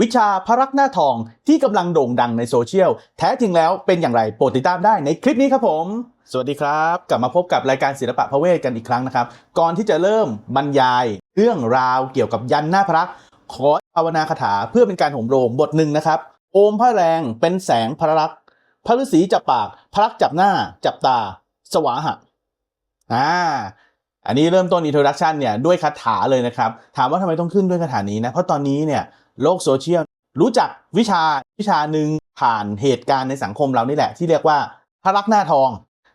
วิชาพระรักหน้าทองที่กำลังโด่งดังในโซเชียล แท้จริงแล้วเป็นอย่างไรโปรดติดตามได้ในคลิปนี้ครับผม สวัสดีครับ กลับมาพบกับรายการศิลปะพระเวทกันอีกครั้งนะครับ ก่อนที่จะเริ่มบรรยายเรื่องราวเกี่ยวกับยันหน้าพระรักขอภาวนาคาถาเพื่อเป็นการโหมโรงบทหนึ่งนะครับ โอมพระแรงเป็นแสงพระรักพระฤาษีจับปาก พระรักจับหน้า จับตา สวาหะอ่าอันนี้เริ่มต้น introduction เนี่ยด้วยคาถาเลยนะครับ ถามว่าทำไมต้องขึ้นด้วยคาถานี้นะเพราะตอนนี้เนี่ย โลกโซเชียลรู้จักวิชาวิชาหนึ่งผ่านเหตุการณ์ในสังคมเรานี่แหละ ที่เรียกว่าพระลักษณ์หน้าทอง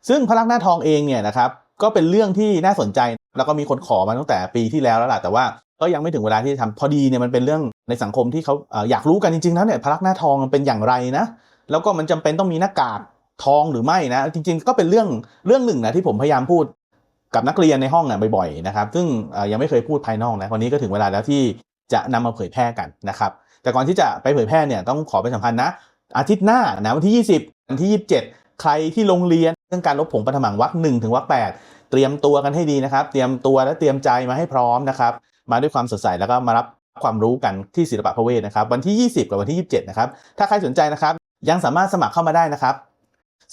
ซึ่งพระลักษณ์หน้าทองเองเนี่ยนะครับก็เป็นเรื่องที่น่าสนใจ แล้วก็มีคนขอมาตั้งแต่ปีที่แล้วแล้วล่ะแต่ว่าก็ยังไม่ถึงเวลาที่จะทำพอดีเนี่ยมันเป็นเรื่องในสังคมที่เขาอยากรู้กันจริงๆแล้วเนี่ยพระลักษณ์หน้าทองมันเป็นอย่างไรนะแล้วก็มันจำเป็นต้องมีหน้ากากทองหรือไม่นะจริง ๆ ก็เป็นเรื่องเรื่องหนึ่งนะที่ผมพยายามพูดกับนักเรียนในห้องน่ะบ่อยๆนะครับ ซึ่งยังไม่เคยพูดภายนอกนะวันนี้ก็ถึงเวลาแล้วที่ จะนำมาเผยแพร่กันนะครับ แต่ก่อนที่จะไปเผยแพร่เนี่ยต้องขอเป็นสำคัญนะ อาทิตย์หน้านะวันที่ 20 วันที่ 27 ใครที่ลงเรียนเรื่องการลบผงปฐมังวรรคหนึ่งถึงวรรคแปดเตรียมตัวกันให้ดีนะครับ เตรียมตัวและเตรียมใจมาให้พร้อมนะครับ มาด้วยความสดใสแล้วก็มารับความรู้กันที่ศิลปะพระเวทนะครับ วันที่ 20 กับวันที่ 27 นะครับ ถ้าใครสนใจนะครับ ยังสามารถสมัครเข้ามาได้นะครับ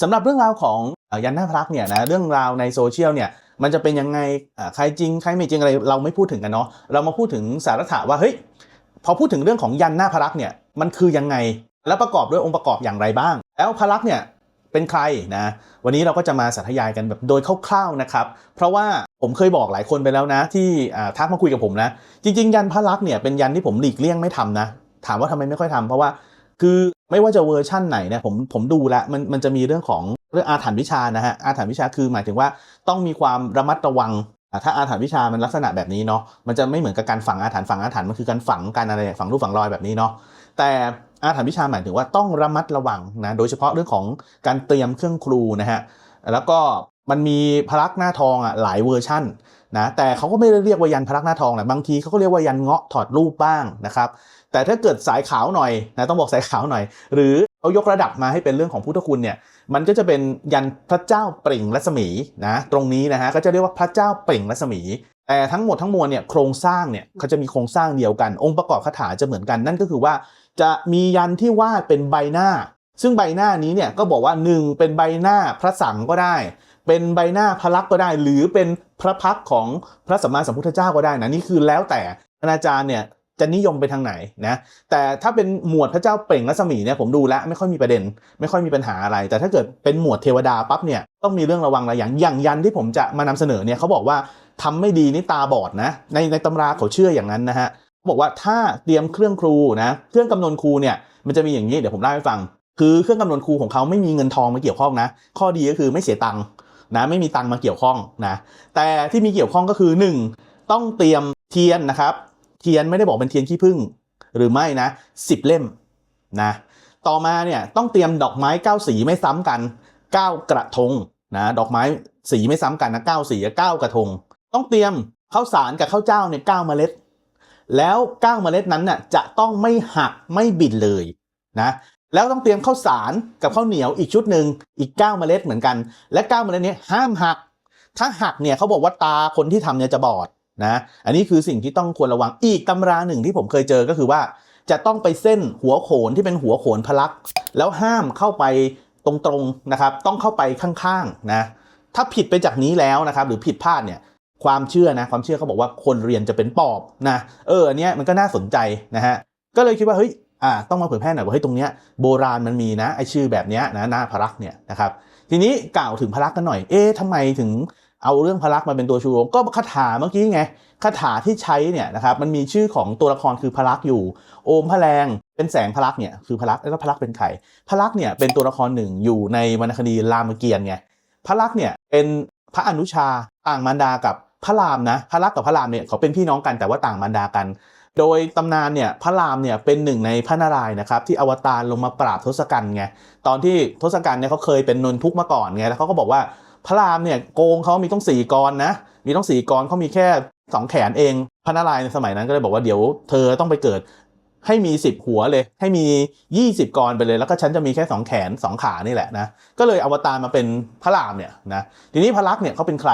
สำหรับเรื่องราวของอยันหน้าพระเนี่ยนะเรื่องราวในโซเชียลเนี่ยมันจะเป็นยังไงใครจริงใครไม่จริงอะไรเราไม่พูดถึงกันเนาะเรามาพูดถึงสาระถะว่าเฮ้ยพอพูดถึงเรื่องของยันหน้าพลักเนี่ยมันคือยังไงแล้วประกอบด้วยองค์ประกอบอย่างไรบ้าง แล้วพลักเนี่ยเป็นใครนะวันนี้เราก็จะมาสาธยายกันแบบโดยคร่าวๆนะครับ เพราะว่าผมเคยบอกหลายคนไปแล้วนะ ที่ทักมาคุยกับผมนะ จริง ๆ ยันพระลักษณ์เนี่ยเป็นยันที่ผมหลีกเลี่ยงไม่ทำนะ ถามว่าทำไมไม่ค่อยทำเพราะว่า คือไม่ว่าจะเวอร์ชั่นไหนเนี่ยผมผมดูแล้วมันมันจะมีเรื่องของเรื่องอาถรรพ์วิชานะฮะอาถรรพ์วิชาคือหมายถึงว่าต้องมีความระมัดระวังถ้าอาถรรพ์วิชามันลักษณะแบบนี้เนาะมันจะไม่เหมือนกับการฝังอาถรรพ์ฝังอาถรรพ์มันคือการฝังการอะไรฝังรูปฝังรอยแบบนี้เนาะแต่อาถรรพ์วิชาหมายถึงว่าต้องระมัดระวังนะโดยเฉพาะเรื่องของการเตรียมเครื่องครูนะฮะแล้วก็มันมีพระลักหน้าทองอะหลายเวอร์ชั่นนะแต่เขาก็ไม่ได้เรียกว่ายันพระลักหน้าทองแหละบางทีเขาก็เรียกว่ายันเงาะถอดรูปบ้างนะครับ แต่ถ้าเกิดสายขาวหน่อยนะต้องบอกสายขาวหน่อย หรือเขายกระดับมาให้เป็นเรื่องของพุทธคุณเนี่ยมันก็จะเป็นยันพระเจ้าเปล่งรัศมีนะตรงนี้นะฮะก็จะเรียกว่าพระเจ้าเปล่งรัศมี แต่ทั้งหมดทั้งมวลเนี่ยโครงสร้างเนี่ยเขาจะมีโครงสร้างเดียวกัน องค์ประกอบคาถาจะเหมือนกันนั่นก็คือว่า จะมียันที่วาดเป็นใบหน้า ซึ่งใบหน้านี้เนี่ยก็บอกว่าหนึ่งเป็นใบหน้าพระสังก็ได้ เป็นใบหน้าพระลักษ์ก็ได้ หรือเป็นพระพักของพระสัมมาสัมพุทธเจ้าก็ได้นะนี่คือแล้วแต่อาจารย์เนี่ย จะนิยมไปทางไหนนะแต่ถ้าเป็นหมวดพระเจ้าเปล่งรัศมีเนี่ยผมดูแล้วไม่ค่อยมีประเด็น ไม่ค่อยมีปัญหาอะไร แต่ถ้าเกิดเป็นหมวดเทวดาปั๊บเนี่ยต้องมีเรื่องระวังหลายอย่างอย่างยันที่ผมจะมานำเสนอเนี่ยเขาบอกว่าทำไม่ดีนี่ตาบอดนะในในตำราเขาเชื่ออย่างนั้นนะฮะบอกว่าถ้าเตรียมเครื่องครูนะเครื่องกำนวนครูเนี่ยมันจะมีอย่างนี้เดี๋ยวผมเล่าให้ฟัง คือเครื่องกำนวนครูของเขาไม่มีเงินทองมาเกี่ยวข้องนะ ข้อดีก็คือไม่เสียตังค์นะไม่มีตังค์มาเกี่ยวข้องนะแต่ที่มีเกี่ยวข้องก็คือ 1 ต้องเตรียมเทียนนะครับ เทียนไม่ได้บอกเป็นเทียนขี้ผึ้งหรือไม่นะสิบเล่มนะต่อมาเนี่ยต้องเตรียมดอกไม้เก้าสีไม่ซ้ำกันเก้ากระทงนะดอกไม้สีไม่ซ้ำกันนะเก้าสีกับเก้ากระทง ต้องเตรียมข้าวสารกับข้าวเจ้าเนี่ยเก้าเมล็ด แล้วเก้าเมล็ดนั้นน่ะจะต้องไม่หักไม่บิดเลยนะแล้วต้องเตรียมข้าวสารกับข้าวเหนียวอีกชุดหนึ่งอีก9เมล็ดเหมือนกัน และ9เมล็ดนี้ห้ามหัก ถ้าหักเนี่ยเขาบอกว่าตาคนที่ทำเนี่ยจะบอด นะอันนี้คือสิ่งที่ต้องควรระวังอีกตำราหนึ่งที่ผมเคยเจอก็คือว่า จะต้องไปเส้นหัวโขนที่เป็นหัวโขนพลัก แล้วห้ามเข้าไปตรงๆนะครับ ต้องเข้าไปข้างๆนะถ้าผิดไปจากนี้แล้วนะครับ หรือผิดพลาดเนี่ยความเชื่อนะความเชื่อเขาบอกว่าคนเรียนจะเป็นปอบนะเอออันเนี้ยมันก็น่าสนใจนะฮะก็เลยคิดว่าเฮ้ยอ่าต้องมาเผยแพร่หน่อยว่าเฮ้ยตรงเนี้ยโบราณมันมีนะไอชื่อแบบเนี้ยนะหน้าพลักเนี่ยนะครับทีนี้กล่าวถึงพลักกันหน่อยเอ๊ะทำไมถึง เอาเรื่องพระลักษ์มาเป็นตัวชูโรงก็คาถาเมื่อกี้ไงคาถาที่ใช้เนี่ยนะครับมันมีชื่อของตัวละครคือพระลักษ์อยู่ โอมพระแรงเป็นแสงพระลักษ์เนี่ยคือพระลักษ์แล้วพระลักษ์เป็นใครพระลักษ์เนี่ยเป็นตัวละครหนึ่งอยู่ในวรรณคดีรามเกียรติ์ไงพระลักษ์เนี่ยเป็นพระอนุชาต่างมารดากับพระรามนะพระลักษ์กับพระรามเนี่ยเขาเป็นพี่น้องกันแต่ว่าต่างมารดากัน โดยตำนานเนี่ยพระรามเนี่ยเป็นหนึ่งในพระนารายณ์นะครับที่อวตารลงมาปราบทศกัณฐ์ไงตอนที่ทศกัณฐ์เนี่ยเขาเคยเป็นนนทุกข์มาก่อนไงแล้วเขาก็บอกว่า พระรามเนี่ยโกงเขามีต้องสี่กรนะ มีต้องสี่กรเขามีแค่สองแขนเองพระนารายณ์ในสมัยนั้นก็เลยบอกว่าเดี๋ยวเธอต้องไปเกิดให้มี 10 หัวเลย ให้มี 20 กรไปเลย แล้วก็ฉันจะมีแค่ 2 แขน 2 ขานี่แหละนะ ก็เลยอวตารมาเป็นพระรามเนี่ยนะ ทีนี้พระลักษณ์เนี่ยเขาเป็นใคร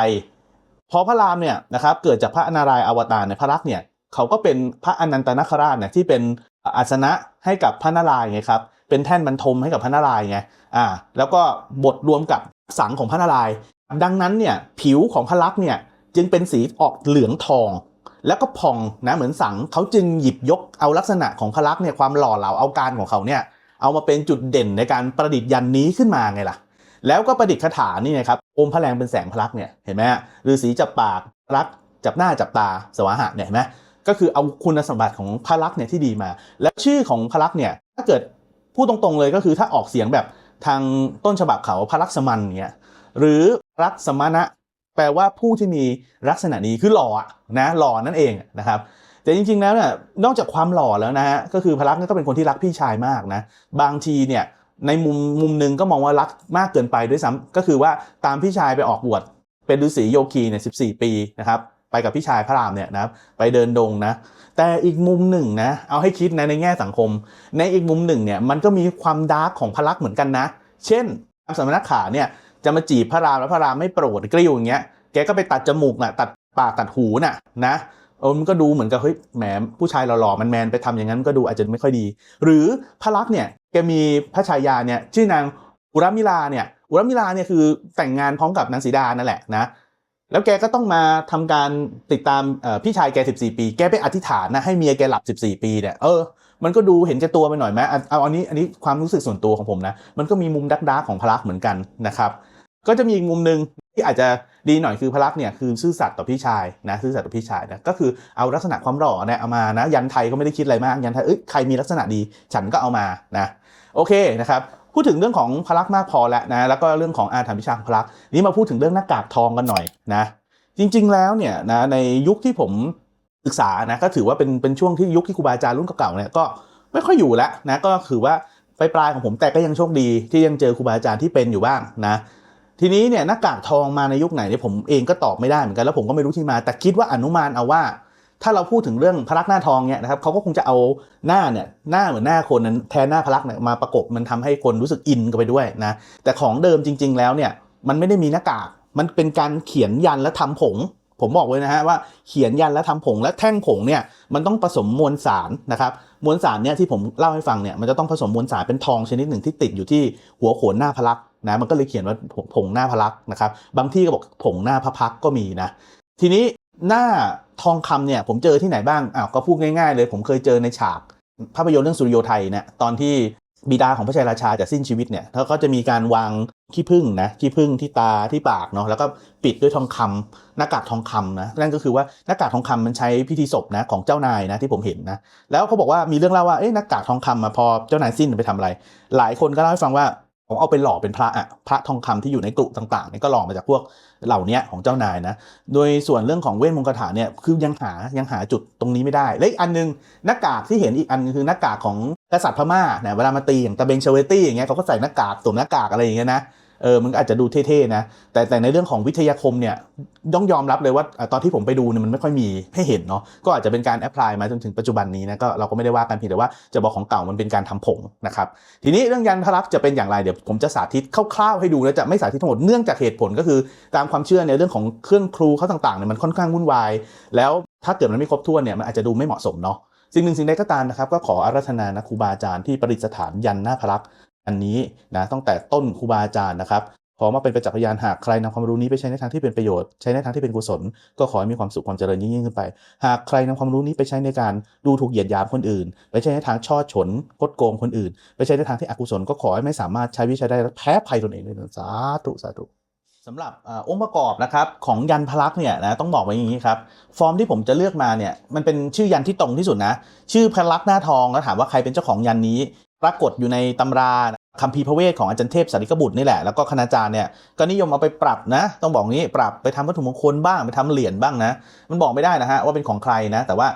พอพระรามเนี่ยนะครับเกิดจากพระนารายณ์อวตารเนี่ยพระลักษณ์เนี่ยเขาก็เป็นพระอนันตนาคราชเนี่ยที่เป็นอาสนะให้กับพระนารายณ์ไงครับ เป็นแท่นบรรทมให้กับพระนารายณ์ไง อ่า แล้วก็บดรวมกับ สังของพระนารายณ์ดังนั้นเนี่ยผิวของพระลักษณ์เนี่ยจึงเป็นสีออกเหลืองทอง แล้วก็พองนะเหมือนสังเขาจึงหยิบยกเอาลักษณะของพระลักษณ์เนี่ยความหล่อเหลาเอาการของเขาเนี่ยเอามาเป็นจุดเด่นในการประดิษฐ์ยันนี้ขึ้นมาไงล่ะ แล้วก็ประดิษฐ์คาถานี่นะครับอมพระแรงเป็นแสงพระลักษณ์เนี่ยเห็นไหมฮะฤาษีจับปากพระลักจับหน้าจับตาสวาหะเนี่ยเห็นไหมก็คือเอาคุณสมบัติของพระลักษณ์เนี่ยที่ดีมา แล้วชื่อของพระลักษณ์เนี่ยถ้าเกิดพูดตรงๆเลยก็คือถ้าออกเสียงแบบ ทางต้นฉบับเขาพระลักษมันเนี่ยหรือรักสมณะแปลว่าผู้ที่มีลักษณะนี้คือหล่ออะนะหล่อนั่นเองนะครับแต่จริงๆแล้วเนี่ยนอกจากความหล่อแล้วนะฮะก็คือพระลักษณ์นี่ก็เป็นคนที่รักพี่ชายมากนะบางทีเนี่ยในมุมมุมหนึ่งก็มองว่ารักมากเกินไปด้วยซ้ำก็คือว่าตามพี่ชายไปออกบวชเป็นฤาษีโยคีเนี่ยสิปีนะครับ ไปกับพี่ชายพระรามเนี่ยนะไปเดินดงนะแต่อีกมุมหนึ่งนะเอาให้คิดนะในแง่สังคม ในอีกมุมหนึ่งเนี่ยมันก็มีความดาร์กของพระลักษณ์เหมือนกันนะ เช่นสมณขาเนี่ยจะมาจีบพระรามแล้วพระรามไม่โปรดกริ้วอย่างเงี้ยแกก็ไปตัดจมูกน่ะตัดปากตัดหูน่ะนะเออมันก็ดูเหมือนกับเฮ้ยแหมผู้ชายหล่อๆมันแมนๆไปทำอย่างนั้นก็ดูอาจจะไม่ค่อยดี หรือพระลักษณ์เนี่ยแกมีพระชายาเนี่ยชื่อนางอุรมิลาเนี่ยอุรมิลาเนี่ยคือแต่งงานพร้อมกับนางสีดานั่นแหละนะ แล้วแกก็ต้องมาทำการติดตามพี่ชายแก 14 ปี แกไปอธิษฐานนะให้เมียแกหลับ 14 ปีเนี่ยเออมันก็ดูเห็นแก่ตัวไปหน่อยไหมเอาอันนี้อันนี้ความรู้สึกส่วนตัวของผมนะ มันก็มีมุมดักดาร์กของพระลักษ์เหมือนกันนะครับก็จะมีอีกมุมหนึ่งที่อาจจะดีหน่อยคือพระลักษ์เนี่ยคือซื่อสัตย์ต่อพี่ชายนะซื่อสัตย์ต่อพี่ชายนะก็คือเอาลักษณะความหล่อเนี่ยเอามานะยันไทยก็ไม่ได้คิดอะไรมากยันไทยเอ้ยใครมีลักษณะดีฉันก็เอามานะโอเคนะครับ พูดถึงเรื่องของพระลักษณ์มากพอแล้วนะแล้วก็เรื่องของอาถรรพ์วิชาของพระลักษณ์นี้มาพูดถึงเรื่องหน้ากากทองกันหน่อยนะจริงๆแล้วเนี่ยนะในยุคที่ผมศึกษานะก็ถือว่าเป็นเป็นช่วงที่ยุคที่ครูบาอาจารย์รุ่นเก่าๆเนี่ยก็ไม่ค่อยอยู่แล้วนะก็คือว่าปลายๆของผมแต่ก็ยังโชคดีที่ยังเจอครูบาอาจารย์ที่เป็นอยู่บ้างนะทีนี้เนี่ยหน้ากากทองมาในยุคไหนเนี่ยผมเองก็ตอบไม่ได้เหมือนกันแล้วผมก็ไม่รู้ที่มา แต่คิดว่าอนุมานเอาว่า ถ้าเราพูดถึงเรื่องพลักหน้าทองเนี่ยนะครับเขาก็คงจะเอาหน้าเนี่ยหน้าเหมือนหน้าคนนั้นแทนหน้าพลักเนี่ยมาประกบมันทำให้คนรู้สึกอินกันไปด้วยนะแต่ของเดิมจริง ๆ แล้วเนี่ยมันไม่ได้มีหน้ากากมันเป็นการเขียนยันและทำผง ผมบอกเลยนะฮะว่าเขียนยันและทำผงและแท่งผงเนี่ยมันต้องผสมมวลสารนะครับมวลสารเนี่ยที่ผมเล่าให้ฟังเนี่ยมันจะต้องผสมมวลสารเป็นทองชนิดหนึ่งที่ติดอยู่ที่หัวโขนหน้าพลักนะมันก็เลยเขียนว่าผงหน้าพลักนะครับบางที่ก็บอกผงหน้าพระพักก็มีนะทีนี้ หน้าทองคำเนี่ยผมเจอที่ไหนบ้างอ้าวก็พูดง่ายๆเลย ผมเคยเจอในฉากภาพยนตร์เรื่องสุริโยไทยเนี่ยตอนที่บิดาของพระชัยราชาจะสิ้นชีวิตเนี่ยเขาก็จะมีการวางขี้ผึ้งนะขี้ผึ้งที่ตาที่ปากเนาะแล้วก็ปิดด้วยทองคำหน้ากากทองคำนะนั่นก็คือว่าหน้ากากทองคำมันใช้พิธีศพนะของเจ้านายนะที่ผมเห็นนะแล้วเขาบอกว่ามีเรื่องเล่าว่าเอ๊ะหน้ากากทองคำมาพอเจ้านายสิ้นไปทำอะไร หลายคนก็เล่าให้ฟังว่าผมเอาไปหล่อเป็นพระอะพระทองคำที่อยู่ในกรุต่างๆเนี่ยก็หล่อมาจากพวก เหล่านี้ของเจ้านายนะ โดยส่วนเรื่องของเวทมนต์คาถาเนี่ยคือยังหายังหาจุดตรงนี้ไม่ได้ และอีกอันนึงหน้ากากที่เห็นอีกอันคือหน้ากากของกษัตริย์พม่าเนี่ยเวลามาตีอย่างตะเบงเชเวตี้อย่างเงี้ยเขาก็ใส่หน้ากากสวมหน้ากากอะไรอย่างเงี้ยนะ เออมันก็อาจจะดูเท่ๆนะแต่แต่ในเรื่องของวิทยาคมเนี่ยต้องยอมรับเลยว่าตอนที่ผมไปดูเนี่ยมันไม่ค่อยมีให้เห็นเนาะก็อาจจะเป็นการแอพพลายมาจนถึงปัจจุบันนี้นะก็เราก็ไม่ได้ว่ากันเพียงแต่ว่าจะบอกของเก่ามันเป็นการทำผงนะครับทีนี้เรื่องยันพระลักษ์จะเป็นอย่างไรเดี๋ยวผมจะสาธิตคร่าวๆให้ดูแล้วจะไม่สาธิตทั้งหมดเนื่องจากเหตุผลก็คือตามความเชื่อในเรื่องของเครื่องครูเขาต่างๆเนี่ยมันค่อนข้างวุ่นวาย แล้วถ้าเกิดมันไม่ครบถ้วนเนี่ยมันอาจจะดูไม่เหมาะสมเนาะสิ่งหนึ่งสิ่งใดก็ตามนะครับก็ขออาราธนานะครูบาอาจารย์ที่ประดิษฐานยันหน้าพลักษ อันนี้นะตั้งแต่ต้นครูบาอาจารย์นะครับขอมาเป็นประจักษ์พยานหากใครนำความรู้นี้ไปใช้ในทางที่เป็นประโยชน์ใช้ในทางที่เป็นกุศล ก็ขอให้มีความสุขความเจริญยิ่งขึ้นไป หากใครนำความรู้นี้ไปใช้ในการดูถูกเหยียดหยามคนอื่น ไปใช้ในทางช่อฉนคดโกงคนอื่น ไปใช้ในทางที่อกุศลก็ขอให้ไม่สามารถใช้วิชาได้และแพ้ภัยตนเองเลยสาธุสาธุสำหรับอองค์ประกอบนะครับของยันพลักษ์เนี่ยนะต้องบอกไว้อย่างนี้ครับฟอร์มที่ผมจะเลือกมาเนี่ยมันเป็นชื่อยันที่ตรงที่สุดนะชื่อพลักษ์หน้าทองแล้วถามว่าใครเป็นเจ้าของยันนี้ ปรากฏอยู่ในตำรา คัมภีพระเวทของอาจารย์เทพสาริกบุตรนี่แหละ แล้วก็คณาจารย์เนี่ยก็นิยมเอาไปปรับนะ ต้องบอกงี้ปรับไปทำวัตถุมงคลบ้างไปทำเหรียญบ้างนะ มันบอกไม่ได้นะฮะว่าเป็นของใครนะ แต่ว่า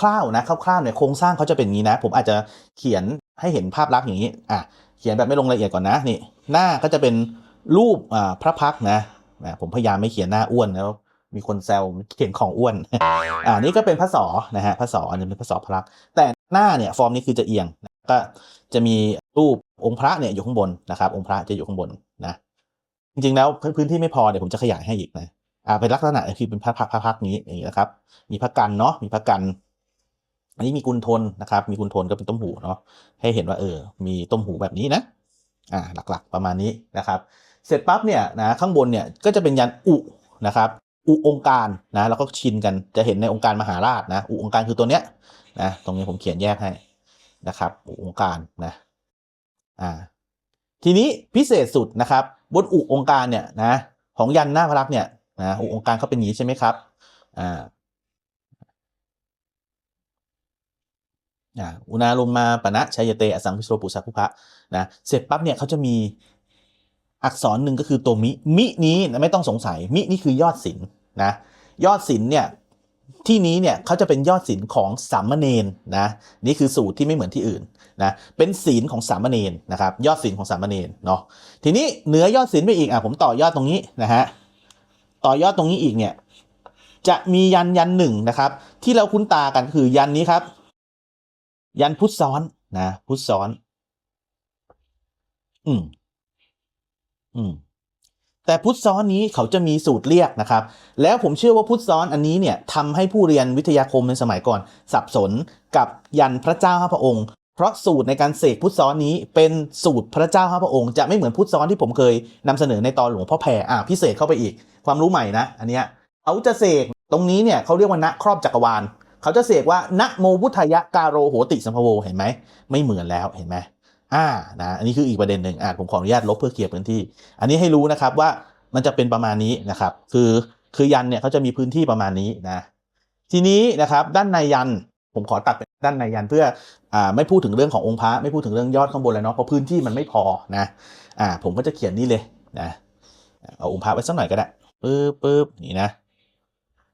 คร่าวๆนะคร่าวๆเนี่ยโครงสร้างเขาจะเป็นอย่างนี้นะ ผมอาจจะเขียนให้เห็นภาพลักษณ์อย่างนี้อะเขียนแบบไม่ลงรายละเอียดก่อนนะนี่ หน้าก็จะเป็นรูปอ่าพระพักนะอะผมพยายามไม่เขียนหน้าอ้วนแล้วมีคนแซวเขียนของอ้วนอ่านี่ก็เป็นพระสอนะฮะพระสออันนี้เป็นพระสอพระลักษณ์แต่หน้าเนี่ยฟอร์มนี้คือจะเอียง ก็จะมีรูปองค์พระเนี่ยอยู่ข้างบนนะครับ องค์พระจะอยู่ข้างบนนะ จริงๆแล้วพื้นที่ไม่พอเดี๋ยวผมจะขยายให้อีกนะอ่าเป็นลักษณะคือเป็นพระพักพระพักนี้อย่างนี้นะครับ มีพระกันเนาะมีพระกัน อันนี้มีกุลทนนะครับ มีกุลทนก็เป็นต้มหูเนาะให้เห็นว่าเออ มีต้มหูแบบนี้นะอ่าหลักๆประมาณนี้นะครับ เสร็จปั๊บเนี่ยนะข้างบนเนี่ยก็จะเป็นยันอุนะครับอุองค์การนะแล้วก็ชินกันจะเห็นในองค์การมหาราชนะอุองค์การคือตัวเนี้ยนะตรงนี้ผมเขียนแยกให้ นะครับอุองค์การนะอ่าทีนี้พิเศษสุดนะครับ บนอุองค์การเนี่ยนะของยันหน้าพระลักษณ์เนี่ยนะอุองค์การเขาเป็นอย่างนี้ใช่ไหมครับอ่าอุณาลมมาปณะชัยเตอสังพิโสปุสักุพะนะเสร็จปั๊บเนี่ยเขาจะมีอักษรหนึ่งก็คือตัวมิ มินี้นะไม่ต้องสงสัย มินี่คือยอดศิลป์นะยอดศิลเนี่ย ที่นี้เนี่ยเขาจะเป็นยอดศิลของสามเณรนะนี่คือสูตรที่ไม่เหมือนที่อื่นนะเป็นศีลของสามเณรนะครับยอดศีลของสามเณรเนาะทีนี้เหนือยอดศีลไปอีกอะผมต่อยอดตรงนี้นะฮะต่อยอดตรงนี้อีกเนี่ยจะมียันยันหนึ่งนะครับ ที่เราคุ้นตากันคือยันนี้ครับ ยันพุทธซ้อนนะพุทธซ้อน อืมอืม แต่พุทธซ้อนนี้เขาจะมีสูตรเรียกนะครับ แล้วผมเชื่อว่าพุทธซ้อนอันนี้เนี่ยทำให้ผู้เรียนวิทยาคมในสมัยก่อน สับสนกับยันพระเจ้าห้าพระองค์ เพราะสูตรในการเสกพุทธซ้อนนี้เป็นสูตรพระเจ้าห้าพระองค์จะไม่เหมือนพุทธซ้อนที่ผมเคยนำเสนอในตอนหลวงพ่อแพรอะพิเศษเข้าไปอีก ความรู้ใหม่นะ อันเนี้ยเขาจะเสกตรงนี้เนี่ยเขาเรียกว่าณครอบจักรวาล เขาจะเสกว่านะโมพุทธยะกาโรโหติสัมภโวเห็นไหมไม่เหมือนแล้วเห็นไหม อ่านะอันนี้คืออีกประเด็นหนึ่งอ่าผมขออนุญาตลบเพื่อเคลียร์พื้นที่ อันนี้ให้รู้นะครับว่ามันจะเป็นประมาณนี้นะครับ คือคือยันเนี่ยเขาจะมีพื้นที่ประมาณนี้นะทีนี้นะครับด้านในยันผมขอตัดเป็นด้านในยันเพื่ออ่าไม่พูดถึงเรื่องขององค์พระไม่พูดถึงเรื่องยอดข้างบนแล้วเนาะเพราะพื้นที่มันไม่พอนะอ่าผมก็จะเขียนนี่เลยนะเอาองค์พระไว้สักหน่อยก็ได้ปึ๊บปึ๊บนี่นะ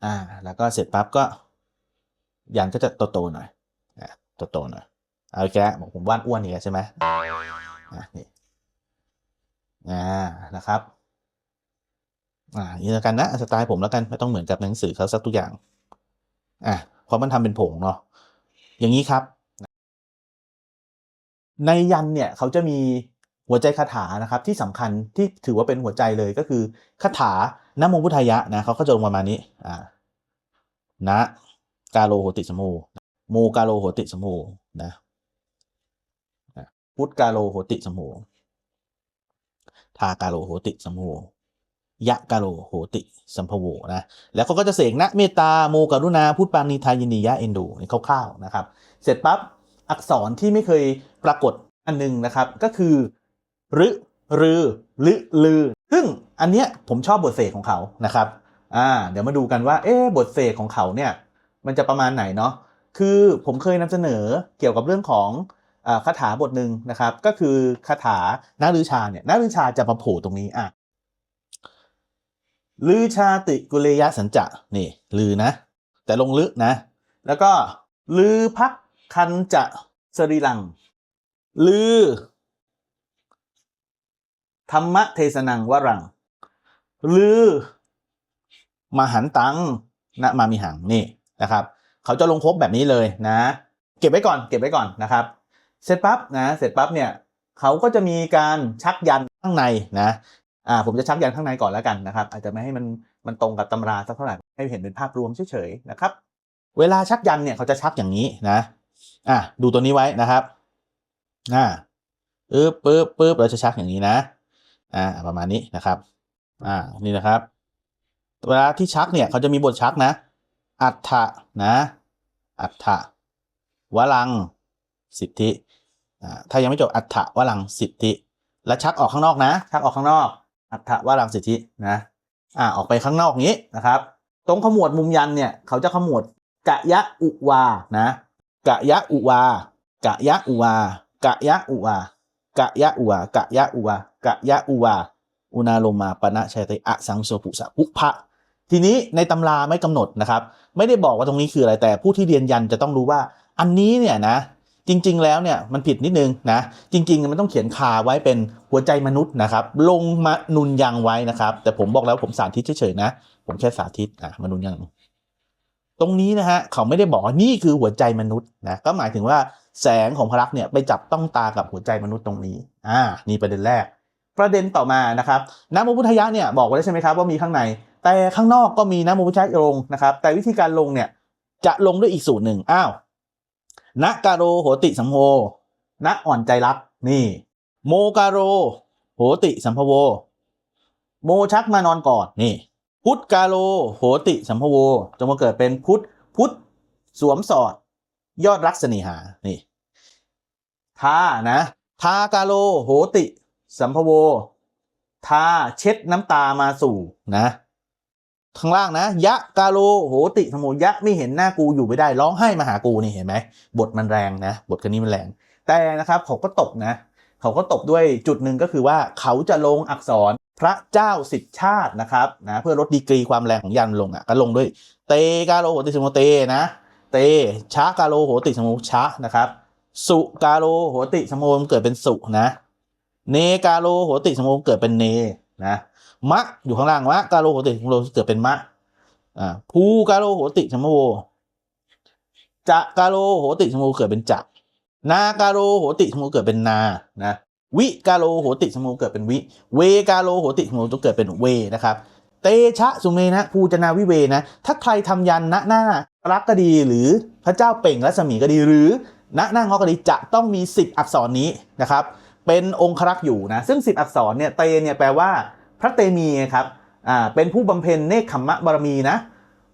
อ่าแล้วก็เสร็จปั๊บก็ยันก็จะโตๆหน่อยอะโตๆหน่อย เอาอีกแกบอกผมวาดอ้วนอีกแล้วใช่ไหมอ่นี่อ่านะครับ อ่านี่แล้วกันนะสไตล์ผมแล้วกันไม่ต้องเหมือนกับหนังสือเขาสักทุกอย่าง อะเพราะมันทำเป็นผงเนาะอย่างนี้ครับ ในยันเนี่ยเขาจะมีหัวใจคาถานะครับ ที่สำคัญที่ถือว่าเป็นหัวใจเลยก็คือคาถานโมพุทธายะนะเขาก็จะลงประมาณนี้อ่านะกาโลโหติสมโภโมกาโลโหติสมโภนะนะ พุทธกาโลโหติสมโภทากาโลโหติสมโภยะกาโลโหติสัมภโวนะ แล้วเขาก็จะเสกนะเมตตาโมกรุณาพุทธปานิทายินียะเอนดูในคร่าวๆนะครับ เสร็จปั๊บอักษรที่ไม่เคยปรากฏอันหนึงนะครับ ก็คือรึรือลึลือ ซึ่งอันเนี้ยผมชอบบทเสกของเขานะครับอ่าเดี๋ยวมาดูกันว่าเอ๊บทเสกของเขาเนี่ยมันจะประมาณไหนเนาะคือผมเคยนำเสนอเกี่ยวกับเรื่องของ คาถาบทหนึ่งนะครับ ก็คือคาถานาลือชาเนี่ยนาลือชาจะมาโผล่ตรงนี้อะลือชาติกุเลยะสัญจะนี่ลือนะ แต่ลงลึกนะ แล้วก็ลือพักคันจะสรีลัง ลือ ธรรมเทศนังวรัง ลือ มหันตังนะมามีหังนี่นะครับ เขาจะลงครบแบบนี้เลยนะ เก็บไว้ก่อน เก็บไว้ก่อนนะครับ เสร็จปั๊บนะเสร็จปั๊บเนี่ยเขาก็จะมีการชักยันข้างในนะอ่าผมจะชักยันข้างในก่อนแล้วกันนะครับ อาจจะไม่ให้มันมันตรงกับตำราสักเท่าไหร่ให้เห็นเป็นภาพรวมเฉยๆนะครับ เวลาชักยันเนี่ยเขาจะชักอย่างนี้นะอะดูตัวนี้ไว้นะครับอ่าปึ๊บปึ๊บปึ๊บเราจะชักอย่างนี้นะอ่าประมาณนี้นะครับอ่านี่นะครับ เวลาที่ชักเนี่ยเขาจะมีบทชักนะ อัฏฐะนะ อัฏฐะวลัง สิทธิ ถ้ายังไม่จบอัฏฐวลังสิทธิ แล้วชักออกข้างนอกนะ ชักออกข้างนอก อัฏฐวลังสิทธินะอ่าออกไปข้างนอกนี้นะครับ ตรงขมวดมุมยันเนี่ย เขาจะขมวดกะยะอุวานะกะยะอุวากะยะอุวากะยะอุวากะยะอุวากะยะอุวากะยะอุวาอุณาโลมาปณะชัยเตอะสังโสปุสะปุพะทีนี้ในตำราไม่กำหนดนะครับ ไม่ได้บอกว่าตรงนี้คืออะไรแต่ผู้ที่เรียนยันจะต้องรู้ว่า อันนี้เนี่ยนะ จริง ๆ แล้วเนี่ยมันผิดนิดนึงนะจริง ๆ มันต้องเขียนคาไว้เป็นหัวใจมนุษย์นะครับลงมานุนยังไว้นะครับ แต่ผมบอกแล้วผมสาธิตเฉยๆนะ ผมแค่สาธิตอะมนุนยัง ตรงนี้นะฮะเขาไม่ได้บอกว่านี่คือหัวใจมนุษย์นะก็หมายถึงว่าแสงของพระลักษณ์เนี่ยไปจับต้องตากับหัวใจมนุษย์ตรงนี้อ่านี่ประเด็นแรก ประเด็นต่อมานะครับน้ำมพุทธยะเนี่ยบอกไว้แล้วใช่ไหมครับว่ามีข้างใน แต่ข้างนอกก็มีน้ำมพุทธยะลงนะครับ แต่วิธีการลงเนี่ยจะลงด้วยอีกสูตรหนึ่งอ้าว ณกาโรโหติสัมโภณอ่อนใจรัก นี่ โมกาโร โหติสัมภโว โมชักมานอนกอด นี่ พุทธกาโลโหติสัมภโว จงมาเกิดเป็นพุทธ พุทธ สวมสอด ยอดรักเสน่หา นี่ทานะทากาโลโหติ สัมภโวทาเช็ดน้ำตามาสู่นะ ข้างล่างนะ ยะกาโลโหติสมโมยะไม่เห็นหน้ากูอยู่ไม่ได้ร้องไห้มาหากูนี่เห็นไหมบทมันแรงนะ บทคันนี้มันแรง แต่นะครับเขาก็ตบนะ เขาก็ตบด้วยจุดหนึ่งก็คือว่าเขาจะลงอักษรพระเจ้าสิทธิชาตินะครับนะเพื่อลดดีกรีความแรงของยันลงอะก็ลงด้วยเตกาโลโหติสมโมเตนะเตชะกาโลโหติสมโมชะนะครับ สุกาโลโหติสมโมเกิดเป็นสุนะ เนกาโลโหติสมโมเกิดเป็นเน นะมะอยู่ข้างล่างมะกาโลโหติสมโมเกิดเป็นมะอ่าภูกาโลโหติสมโมจะกาโลโหติสมโมเกิดเป็นจะนากาโลโหติสมโมเกิดเป็นนานะวิกาโลโหติสมโมเกิดเป็นวิ เวกาโลโหติสมโมจะเกิดเป็นเวนะครับ เตชะสุเมนะภูจนาวิเวนะ ถ้าใครทำยันณหน้ารักก็ดีหรือพระเจ้าเป่งรัศมีก็ดีหรือณหน้างอก็ดีจะต้องมี 10 อักษรนี้นะครับ เป็นองครักษ์อยู่นะซึ่ง 10 อักษรเนี่ยเตเนี่ยแปลว่า พระเตมีครับอ่าเป็นผู้บำเพ็ญเนคขมมะบารมีนะ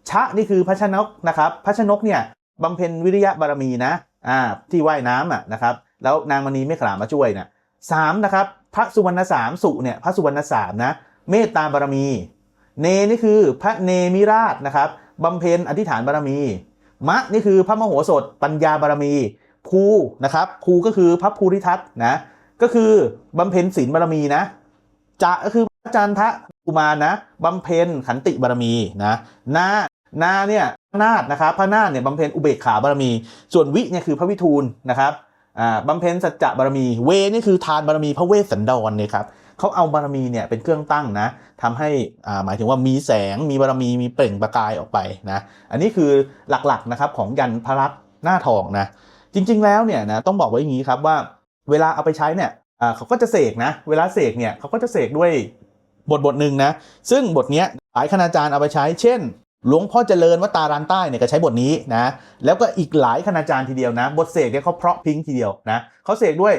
ชะนี่คือพระชนกนะครับพระชนกเนี่ยบำเพ็ญวิริยะบารมีนะอ่าที่ว่ายน้ำอะนะครับแล้วนางมณีเมฆขลามาช่วยนะสามนะครับพระสุวรรณสามสุเนี่ยพระสุวรรณสามนะเมตตาบารมี เนนี่คือพระเนมิราชนะครับบำเพ็ญอธิษฐานบารมี มะนี่คือพระมโหสถปัญญาบารมีภูนะครับภูก็คือพระภูริทัตนะ ก็คือบำเพ็ญศีลบารมีนะจะก็คือพระจันทะกุมารนะบำเพ็ญขันติบารมีนะนานาเนี่ยพระนาถนะครับพระนาถเนี่ยบำเพ็ญอุเบกขาบารมี ส่วนวิเนี่ยคือพระวิทูลนะครับอ่าบำเพ็ญสัจจะบารมี เวนี่คือทานบารมีพระเวสสันดรเนี่ยครับเขาเอาบารมีเนี่ยเป็นเครื่องตั้งนะทำให้อ่าหมายถึงว่ามีแสงมีบารมีมีเปล่งประกายออกไปนะอันนี้คือหลักๆนะครับของยันพระลักษ์หน้าทองนะจริง ๆ แล้วเนี่ยนะต้องบอกไว้อย่างนี้ครับว่า เวลาเอาไปใช้เนี่ยเขาก็จะเสกนะ เวลาเสกเนี่ยเขาก็จะเสกด้วยบทบทหนึ่งนะ ซึ่งบทเนี้ยหลายคณาจารย์เอาไปใช้ เช่น หลวงพ่อเจริญวัดตารานใต้เนี่ยก็ใช้บทนี้นะ แล้วก็อีกหลายคณาจารย์ทีเดียวนะ บทเสกเนี่ยเขาเพราะพิ้งทีเดียวนะเขาเสกด้วย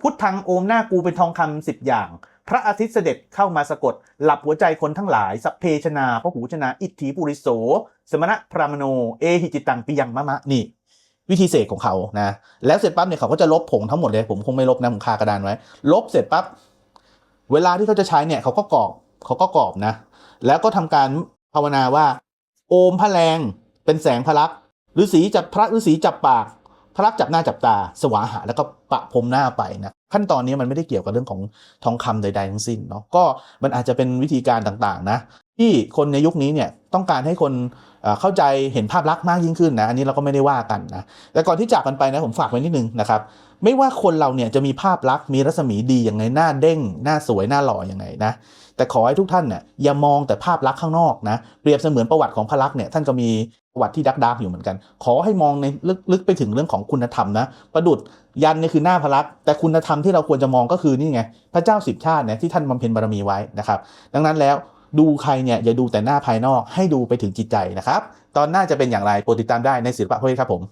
พุทธังโอมหน้ากูเป็นทองคำสิบอย่าง พระอาทิตย์เสด็จเข้ามาสะกด หลับหัวใจคนทั้งหลาย สัพเพชนาพระหูชนา อิทธิปุริโส สมณะพรามโน เอหิจิตังปิยังมะมะนี่ วิธีเสกของเขานะ แล้วเสร็จปั๊บเนี่ยเขาก็จะลบผงทั้งหมดเลย ผมคงไม่ลบนะผมคากระดานไว้ ลบเสร็จปั๊บ เวลาที่เขาจะใช้เนี่ยเขาก็กรอกเขาก็กรอบนะ แล้วก็ทำการภาวนาว่า โอมพระแรงเป็นแสงพระลักษณ์ฤาษีจับพระฤาษีจับปาก พระลักษณ์จับหน้าจับตา สวาหาแล้วก็ปะพรมหน้าไปนะ ขั้นตอนนี้มันไม่ได้เกี่ยวกับเรื่องของทองคำใด ๆ ทั้งสิ้นเนาะ ก็มันอาจจะเป็นวิธีการต่างๆ นะ ที่คนในยุคนี้เนี่ยต้องการให้คน เข้าใจเห็นภาพลักษณ์มากยิ่งขึ้นนะอันนี้เราก็ไม่ได้ว่ากันนะแต่ก่อนที่จากกันไปนะผมฝากไว้นิดนึงนะครับไม่ว่าคนเราเนี่ยจะมีภาพลักษณ์มีรัศมีดีอย่างไงหน้าเด้ง หน้าสวยหน้าหล่ออย่างไงนะแต่ขอให้ทุกท่านเนี่ยอย่ามองแต่ภาพลักษณ์ข้างนอกนะเปรียบเสมือนประวัติของพระลักษณ์เนี่ยท่านก็มีประวัติที่ดักดักอยู่เหมือนกัน ขอให้มองในลึกลึกไปถึงเรื่องของคุณธรรมนะประดุดยันเนี่ยคือหน้าพระลักษณ์แต่คุณธรรมที่เราควรจะมองก็คือนี่ไงพระเจ้าสิบชาติเนี่ยที่ท่านบำเพ็ญบารมีไว้นะครับดังนั้นแล้ว ดูใครเนี่ยอย่าดูแต่หน้าภายนอกให้ดูไปถึงจิตใจนะครับ ตอนหน้าจะเป็นอย่างไรโปรดติดตามได้ในศิลปะพระเวทครับผม